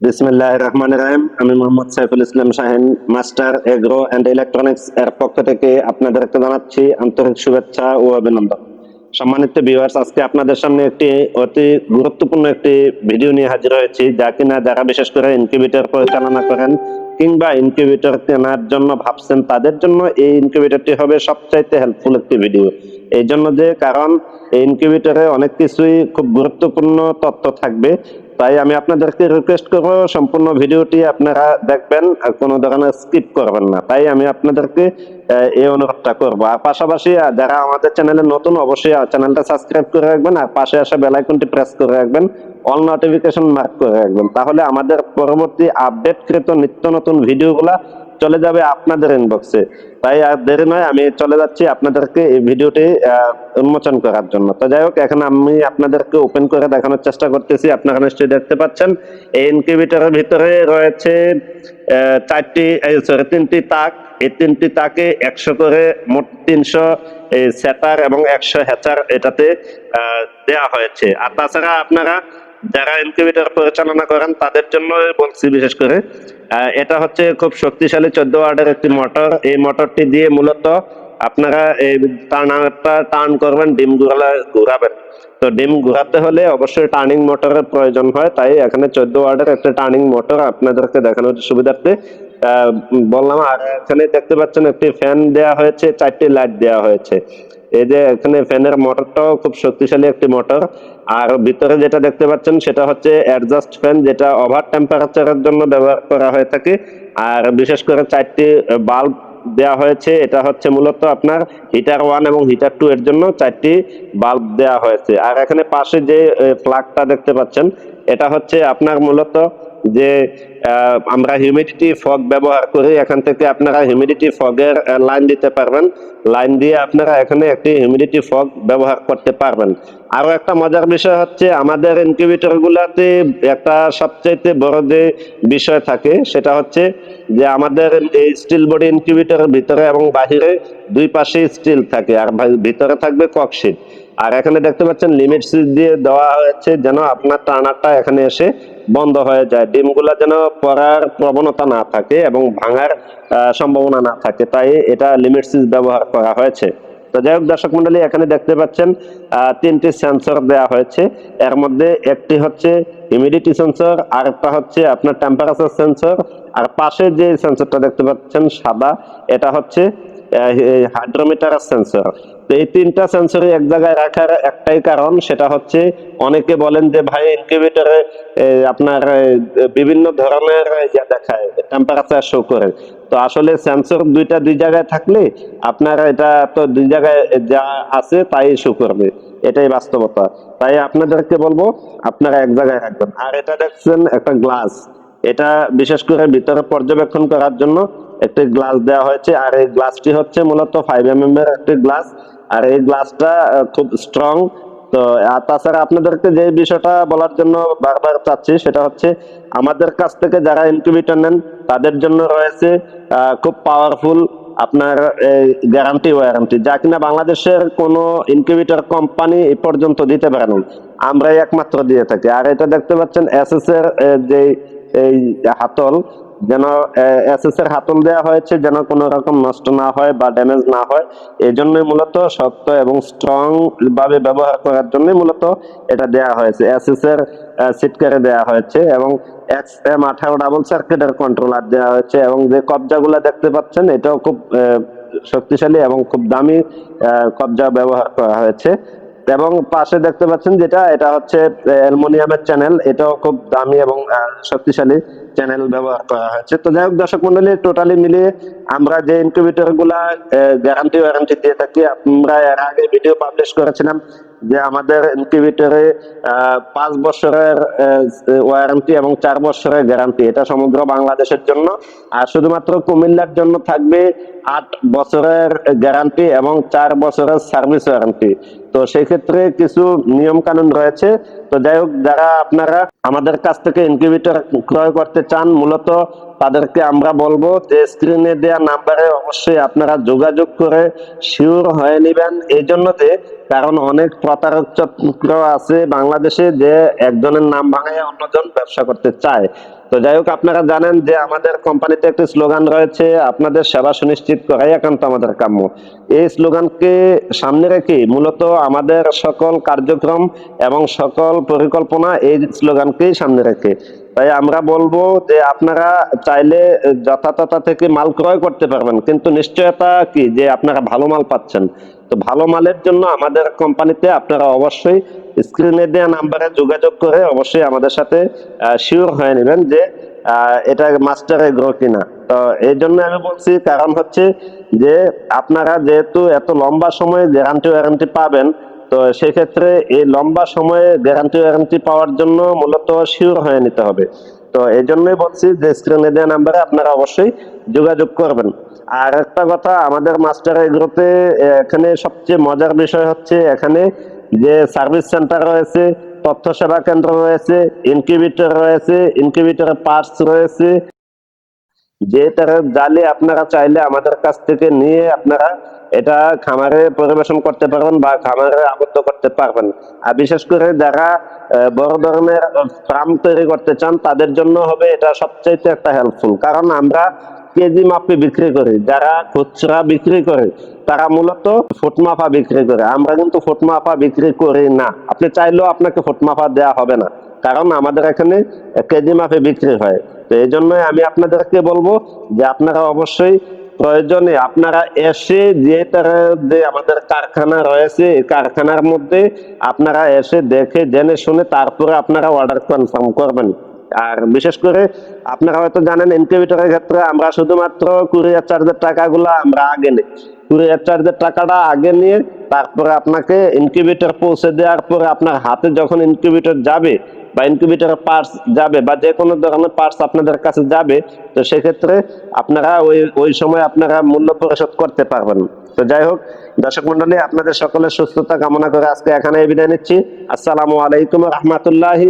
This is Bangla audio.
বিসমিল্লাহ রহমান রাহিম। আমি Mohammad Saiful Islam Shahin, master agro and electronics এর পক্ষ থেকে আপনাদেরকে জানাচ্ছি আন্তরিক শুভেচ্ছা ও অভিনন্দন। সম্মানিত আজকে আপনাদের সামনে একটি অতি গুরুত্বপূর্ণ একটি ভিডিও নিয়ে হাজির হয়েছি, যা কিনা যারা বিশেষ করে ইনকিউবেটর পরিচালনা করেন কিংবা ইনকিউবেটর কেনার জন্য ভাবছেন, তাদের জন্য এই ইনকিউবেটরটি হবে সবচাইতে হেল্পফুল একটি ভিডিও এই জন্য যে, কারণ ইনকিউবেটরে অনেক কিছুই খুব গুরুত্বপূর্ণ তথ্য থাকবে। তাই আমি আপনাদেরকে রিকোয়েস্ট করব, সম্পূর্ণ ভিডিওটি আপনারা দেখবেন, আর কোনো ধরনের স্কিপ করবেন না। তাই আমি আপনাদেরকে এই অনুরোধটা করব। আর পাশাপাশি যারা আমাদের চ্যানেলে নতুন, অবশ্যই চ্যানেলটা সাবস্ক্রাইব করে রাখবেন, আর পাশে আসা বেল আইকনটি প্রেস করে রাখবেন অল নোটিফিকেশন মার্ক করে রাখবেন। তাহলে আমাদের পরবর্তী আপডেটকৃত নিত্য নতুন ভিডিওগুলা চলে যাবে আপনাদের ইনবক্সে তাই আর দেরি নয়, আমি চলে যাচ্ছি আপনাদেরকে এই ভিডিওটি উন্মোচন করার জন্য। তো যাই হোক, এখন আমি আপনাদেরকে ওপেন করে দেখানোর চেষ্টা করতেছি। আপনারা নিশ্চয়ই দেখতে পাচ্ছেন, এই ইনকিউবেটরের ভিতরে রয়েছে চারটি সরি তিনটি তাক। এই তিনটি তাকে একশো করে মোট তিনশো সেটার এবং একশো হ্যাচার এটাতে দেয়া হয়েছে। আর তাছাড়া আপনারা যারা ইনকিউবেটর পরিচালনা করেন, তাদের জন্য বলছি বিশেষ করে এটা হচ্ছে খুব শক্তিশালী চোদ্দ ওয়ার্ডের একটি মোটর এই মোটরটি দিয়ে মূলত আপনারা এই টানাটা টার্ন করবেন, ডিম ঘুরালে ঘুরাবেন। তো ডিম ঘুরাতে হলে অবশ্যই টার্নিং মোটরের প্রয়োজন হয়। তাই এখানে চোদ্দ ওয়ার্ডের একটা টার্নিং মোটর আপনাদেরকে দেখানোর সুবিধার্থে বললাম। আর এখানে দেখতে পাচ্ছেন একটি ফ্যান দেওয়া হয়েছে, চারটি লাইট দেওয়া হয়েছে। এই যে এখানে ফ্যানের মোটরটাও খুব শক্তিশালী একটি মোটর। আর ভিতরে যেটা দেখতে পাচ্ছেন সেটা হচ্ছে অ্যাডজাস্ট ফ্যান যেটা ওভার টেম্পারেচারের জন্য ব্যবহার করা হয়ে থাকে। আর বিশেষ করে চারটি বাল্ব দেওয়া হয়েছে, এটা হচ্ছে মূলত আপনার হিটার ওয়ান এবং হিটার টু এর জন্য চারটি বাল্ব দেওয়া হয়েছে। আর এখানে পাশে যে প্লাগটা দেখতে পাচ্ছেন, এটা হচ্ছে আপনার মূলত যে আমরা হিউমিডিটি ফগ ব্যবহার করি, এখান থেকে আপনারা হিউমিডিটি ফগের লাইন দিতে পারবেন। লাইন দিয়ে আপনারা এখানে একটি হিউমিডিটি ফগ ব্যবহার করতে পারবেন। আরও একটা মজার বিষয় হচ্ছে, আমাদের ইনকিউবেটর গুলাতে একটা সবচাইতে বড় যে বিষয় থাকে, সেটা হচ্ছে যে, আমাদের এই স্টিল বডি ইনকিউবেটরের ভিতরে এবং বাহিরে দুই পাশে স্টিল থাকে, আর ভিতরে থাকবে ককশিট আর এখানে দেখতে পাচ্ছেন লিমিট সুইচ দিয়ে দেওয়া হয়েছে যেন আপনার টানারটা এখানে এসে বন্ধ হয়ে যায়। ডিমগুলো যেন পড়ার প্রবণতা না থাকে এবং ভাঙার সম্ভাবনা না থাকে, তাই এটা লিমিট সুইচ ব্যবহার করা হয়েছে। তো যাই হোক দর্শক মন্ডলী, এখানে দেখতে পাচ্ছেন তিনটি সেন্সর দেওয়া হয়েছে। এর মধ্যে একটি হচ্ছে হিউমিডিটি সেন্সর আর একটা হচ্ছে আপনার টেম্পারেচার সেন্সর আর পাশে যে সেন্সরটা দেখতে পাচ্ছেন, সাদা, এটা হচ্ছে হাইড্রোমিটার সেন্সর এই তিনটা সেন্সরই এক জায়গায় রাখার একটাই কারণ, সেটা হচ্ছে অনেকে বলেন যে ভাই ইনকিউবেটরে আপনার বিভিন্ন ধরনের ইয়া দেখায় টেম্পারেচার শো করে। তো আসলে সেন্সর দুইটা দুই জায়গায় থাকলে আপনার এটা তো দুই জায়গায় যা আছে তাই শো করবে। এটাই বাস্তবতা। তাই আপনাদেরকে বলব, আপনারা এক জায়গায় রাখবেন। আর এটা দেখছেন একটা গ্লাস এটা বিশেষ করে ভিতরে পর্যবেক্ষণ করার জন্য একটি গ্লাস দেওয়া হয়েছে। আর এই গ্লাসটি হচ্ছে মূলত ফাইভ এম এম এর একটি গ্লাস আর এই গ্লাসটা খুব স্ট্রং তো তাছাড়া আপনাদেরকে যে বিষয়টা বলার জন্য বারবার চাচ্ছি, সেটা হচ্ছে আমাদের কাছ থেকে যারা ইনকিউবেটর নেন, তাদের জন্য রয়েছে খুব পাওয়ারফুল আপনার গ্যারান্টি ওয়ারেন্টি যা কিনা বাংলাদেশের কোনো ইনকিউবেটর কোম্পানি এ পর্যন্ত দিতে পারে না আমরাই একমাত্র দিয়ে থাকি। আর এটা দেখতে পাচ্ছেন এস এস এর যে এই হাতল যেন এসএস এর হাতল দেওয়া হয়েছে যেন কোনো রকম নষ্ট না হয় বা ড্যামেজ না হয়। এই জন্যই মূলত শক্ত এবং স্ট্রং ভাবে ব্যবহার করার জন্যই মূলত এটা দেওয়া হয়েছে। এসএস এর সিটকারে দেওয়া হয়েছে এবং এক্স এম আঠারো ডাবল সার্কিটের কন্ট্রোলার দেওয়া হয়েছে এবং যে কবজাগুলো দেখতে পাচ্ছেন, এটাও খুব শক্তিশালী এবং খুব দামি কবজা ব্যবহার করা হয়েছে। এবং পাশে দেখতে পাচ্ছেন যেটা, এটা হচ্ছে অ্যালুমিনিয়ামের চ্যানেল এটাও খুব দামি এবং শক্তিশালী। চ্যানেল ব্যবহার করা হয়েছে। তো যাই হোক, দর্শক মন্ডলী টোটালি মিলিয়ে আমরা যে ইনকিউবেটরগুলা গ্যারান্টি ওয়ারেন্টি দিয়ে থাকি, আমরা এর আগে ভিডিও পাবলিশ করেছিলাম যে আমাদের ইনকিউবেটরে পাঁচ বছরের ওয়ারেন্টি এবং চার বছরের গ্যারান্টি এটা সমগ্র বাংলাদেশের জন্য। আর শুধুমাত্র কুমিল্লার জন্য থাকবে আট বছরের গ্যারান্টি এবং চার বছরের সার্ভিস ওয়ারেন্টি তো সেই ক্ষেত্রে কিছু নিয়ম কানুন রয়েছে। তো যাই হোক, যারা আপনারা আমাদের কাছ থেকে ইনকিউবেটর ক্রয় করতে চান, মূলত তাদেরকে আমরা বলব যে স্ক্রিনে দেওয়া নাম্বারে অবশ্যই আপনারা যোগাযোগ করে শিওর হয়ে নেবেন। এই জন্য যে, কারণ অনেক প্রতারক চক্র আছে বাংলাদেশে যে একজনের নাম ভাঙায় অন্যজন ব্যবসা করতে চায়। তো যাই হোক, আপনারা জানেন যে আমাদের কোম্পানিতে একটি স্লোগান রয়েছে, আপনাদের সেবা সুনিশ্চিত করাই একান্ত আমাদের কাম্য। এই স্লোগানকে সামনে রেখে মূলত আমাদের সকল কার্যক্রম এবং সকল পরিকল্পনা এই স্লোগানকেই সামনে রেখে। তাই আমরা বলব যে আপনারা চাইলে যথাযথা থেকে মাল ক্রয় করতে পারবেন। কিন্তু নিশ্চয়তা কি? যে আপনারা ভালো মাল পাচ্ছেন। তো ভালো মালের জন্য আমাদের কোম্পানিতে আপনারা অবশ্যই স্ক্রিনে দেওয়া নাম্বারে যোগাযোগ করে অবশ্যই আমাদের সাথে শিওর হয়ে নেবেন যে এটা মাস্টার এগ্রো কিনা। তো এই জন্য আমি বলছি, কারণ হচ্ছে যে আপনারা যেহেতু এত লম্বা সময় গ্যারান্টি ওয়ারেন্টি পাবেন তো সেক্ষেত্রে এই লম্বা সময়ে গ্যারান্টি ওয়ারেন্টি পাওয়ার জন্য মূলত শিওর হয়ে নিতে হবে। তো এই জন্যই বলছি যে স্ক্রিনে দেওয়া নাম্বারে আপনারা অবশ্যই যোগাযোগ করবেন। আর একটা কথা, আমাদের মাস্টার এগ্রোতে এখানে সবচেয়ে মজার বিষয় হচ্ছে এখানে যে সার্ভিস সেন্টার রয়েছে তথ্য সেবা কেন্দ্র রয়েছে ইনকিউবেটর রয়েছে ইনকিউবেটরের পার্টস রয়েছে। যে জালে আপনারা চাইলে আমাদের কাছ থেকে নিয়ে আপনারা এটা খামারে পরিবেশন করতে পারবেন বা খামারে আবদ্ধ করতে পারবেন। আর বিশেষ করে যারা বড় ধরনের ফার্ম তৈরি করতে চান, তাদের জন্য হবে এটা সবচাইতে একটা হেল্পফুল কারণ আমরা কেজি মাপে বিক্রি করি, যারা খুচরা বিক্রি করে, তারা মূলত ফুটমাফা বিক্রি করে। আমরা কিন্তু ফুটমাফা বিক্রি করি না। আপনি চাইলেও আপনাকে ফুটমাফা দেওয়া হবে না। কারণ আমাদের এখানে কেজি মাপে বিক্রি হয়। তো এই জন্যই আমি আপনাদেরকে বলব যে আপনারা অবশ্যই প্রয়োজনে আপনারা এসে যে তারা যে আমাদের কারখানা রয়েছে কারখানার মধ্যে আপনারা এসে দেখে, জেনে শুনে তারপরে আপনারা অর্ডার কনফার্ম করবেন। আর বিশেষ করে আপনারা হয়তো জানেন ইনকিউবেটরের ক্ষেত্রে আমরা শুধুমাত্র কুরিয়ার চার্জের টাকাগুলো আমরা আগে নিই কুরিয়ার চার্জের টাকাটা আগে নিয়ে তারপরে আপনাকে ইনকিউবেটর পৌঁছে দেওয়ার পরে আপনার হাতে যখন ইনকিউবেটর যাবে বা ইনকিউবেটরের পার্টস যাবে বা যে কোনো ধরনের পার্টস আপনাদের কাছে যাবে, তো সেক্ষেত্রে আপনারা ওই ওই সময় আপনারা মূল্য পরিশোধ করতে পারবেন। তো যাই হোক, দর্শক মন্ডলী আপনাদের সকলের সুস্থতা কামনা করে আজকে এখানে বিদায় নিচ্ছি। আসসালামু আলাইকুম রহমতুল্লাহি